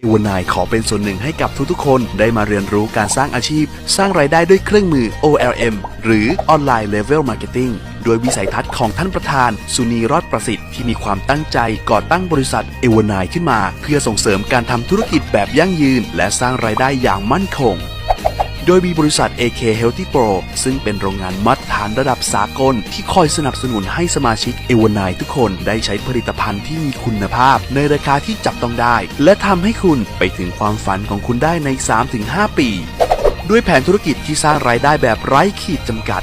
เอวานายขอเป็นส่วนหนึ่งให้กับทุกๆ คนได้มาเรียนรู้การสร้างอาชีพ สร้างรายได้ด้วยเครื่องมือ OLM หรือ Online Level Marketing โดยวิสัยทัศน์ของท่านประธาน สุนีรอดประสิทธิ์ที่มีความตั้งใจก่อตั้งบริษัทเอวานายขึ้นมา เพื่อส่งเสริมการทำธุรกิจแบบยั่งยืน และสร้างรายได้อย่างมั่นคง โดยมีบริษัท AK Healthy Pro ซึ่งเป็นโรงงานมาตรฐานระดับสากล ที่คอยสนับสนุนให้สมาชิกเอวานายทุกคนได้ใช้ผลิตภัณฑ์ที่มีคุณภาพ ในราคาที่จับต้องได้ และทำให้คุณไปถึงความฝันของคุณได้ใน 3-5 ปี ด้วยแผนธุรกิจที่สร้างรายได้แบบไร้ขีดจำกัด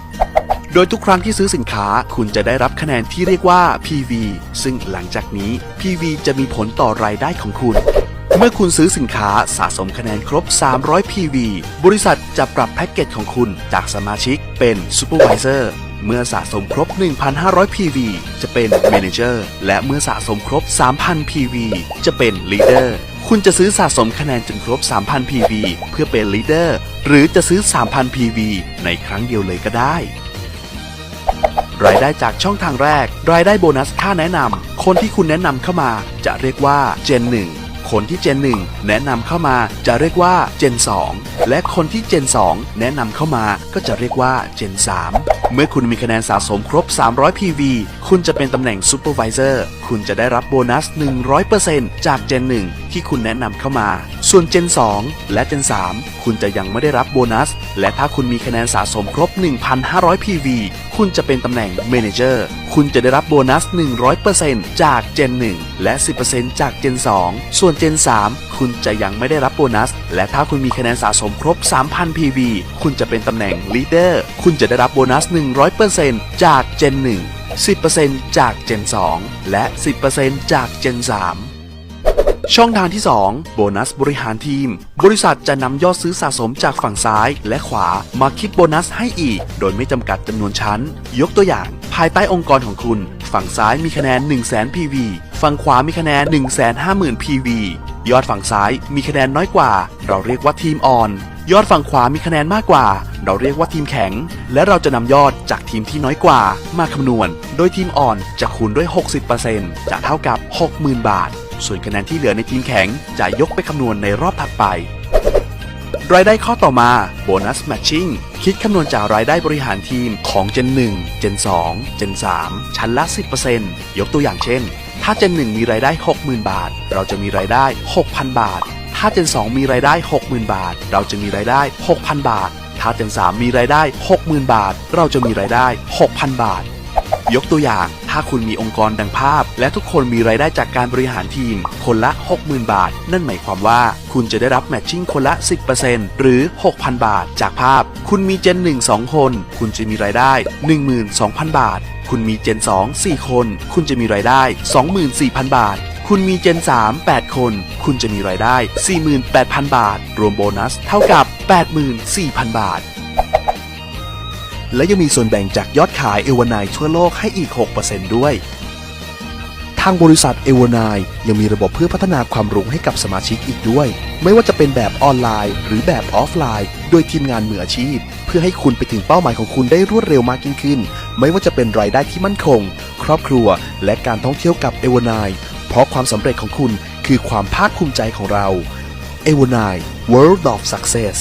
โดยทุกครั้งที่ซื้อสินค้าคุณจะได้รับคะแนนที่เรียกว่า PV ซึ่งหลังจากนี้ PV จะมีผลต่อรายได้ของคุณ เมื่อคุณซื้อสินค้าสะสมคะแนนครบ 300 PV บริษัทจะปรับแพ็กเกจของคุณจากสมาชิกเป็น Supervisor เมื่อสะสมครบ 1,500 PV จะเป็น Manager และเมื่อสะสมครบ 3,000 PV จะเป็น Leader คุณจะซื้อสะสมคะแนนจนครบ 3,000 PV เพื่อเป็น Leader หรือจะซื้อ 3,000 PV ในครั้งเดียวเลยก็ได้ รายได้จากช่องทางแรก รายได้โบนัสค่าแนะนำคนที่คุณแนะนำเข้ามา จะเรียกว่า Gen 1คนที่ Gen 1แนะนำเข้ามาจะเรียกว่า Gen 2และคนที่ Gen 2แนะนำเข้ามาก็จะเรียกว่า Gen 3เมื่อคุณมีคะแนนสะสมครบ 300 PV คุณจะเป็นตำแหน่ง Supervisor คุณจะได้รับโบนัส 100%จาก Gen 1ที่คุณแนะนำเข้ามา ส่วน Gen 2 และ Gen 3 คุณจะยังไม่ได้รับโบนัส และถ้าคุณมีคะแนนสะสมครบ 1,500 PV คุณจะเป็นตำแหน่ง Manager คุณจะได้รับโบนัส 100%จาก Gen 1 และ 10%จาก Gen 2 ส่วน Gen 3 คุณจะยังไม่ได้รับโบนัส และถ้าคุณมีคะแนนสะสมครบ 3,000 PV คุณจะเป็นตำแหน่ง Leader คุณจะได้รับโบนัส 100%จาก Gen 1 10%จาก Gen 2 และ 10%จาก Gen 3 ช่องทางที่ 2 โบนัสบริหารทีม บริษัทจะนำยอดซื้อสะสมจากฝั่งซ้ายและขวามาคิดโบนัสให้อีก โดยไม่จำกัดจำนวนชั้น ยกตัวอย่าง ภายใต้องค์กรของคุณ ฝั่งซ้ายมีคะแนน 1 0 0 0 0 0 PV ฝั่งขวามีคะแนน 1 5 0 0 0 0 PV ยอดฝั่งซ้ายมีคะแนนน้อยกว่า เราเรียกว่าทีมอ่อน ยอดฝั่งขวามีคะแนนมากกว่า เราเรียกว่าทีมแข็ง และเราจะนำยอดจากทีมที่น้อยกว่า มาคำนวณ โดยทีมอ่อนจะคูณด้วย 60%จะเท่ากับ 60,000 บาท ส่วนคะแนนที่เหลือในทีมแข็งจะยกไปคำนวณในรอบถัดไป รายได้ข้อต่อมาโบนัสแมทชิ่งคิดคำนวณจากรายได้บริหารทีมของ Gen 1 Gen 2 Gen 3 ชั้นละ 10%ยกตัวอย่างเช่น ถ้า Gen 1 มีรายได้ 60,000 บาท เราจะมีรายได้ 6,000 บาท ถ้า Gen 2 มีรายได้ 60,000 บาท เราจะมีรายได้ 6,000 บาท ถ้า Gen 3 มีรายได้ 60,000 บาท เราจะมีรายได้ 6,000 บาท ยกตัวอย่าง ถ้าคุณมีองค์กรดังภาพ และทุกคนมีรายได้จากการบริหารทีม คนละ 60,000 บาท นั่นหมายความว่า คุณจะได้รับแมทชิ่งคนละ 10%หรือ 6,000 บาท จากภาพ คุณมีเจน 1 2 คน คุณจะมีรายได้ 12,000 บาท คุณมีเจน 2 4 คน คุณจะมีรายได้ 24,000 บาทคุณมีเจน 3 8 คน คุณจะมีรายได้ 48,000 บาท รวมโบนัส เท่ากับ 84,000 บาท และยังมีส่วนแบ่งจากยอดขายเอวานายทั่วโลกให้อีก 6%ด้วย ทางบริษัทเอวานายยังมีระบบเพื่อพัฒนาความรู้ให้กับสมาชิกอีกด้วย ไม่ว่าจะเป็นแบบออนไลน์ หรือแบบออฟไลน์ โดยทีมงานมืออาชีพ เพื่อให้คุณไปถึงเป้าหมายของคุณได้รวดเร็วมากยิ่งขึ้น ไม่ว่าจะเป็นรายได้ที่มั่นคง ครอบครัว และการท่องเที่ยวกับเอวานายเพราะความสำเร็จของคุณคือความภาคภูมิใจของเราเอวานาย World of Success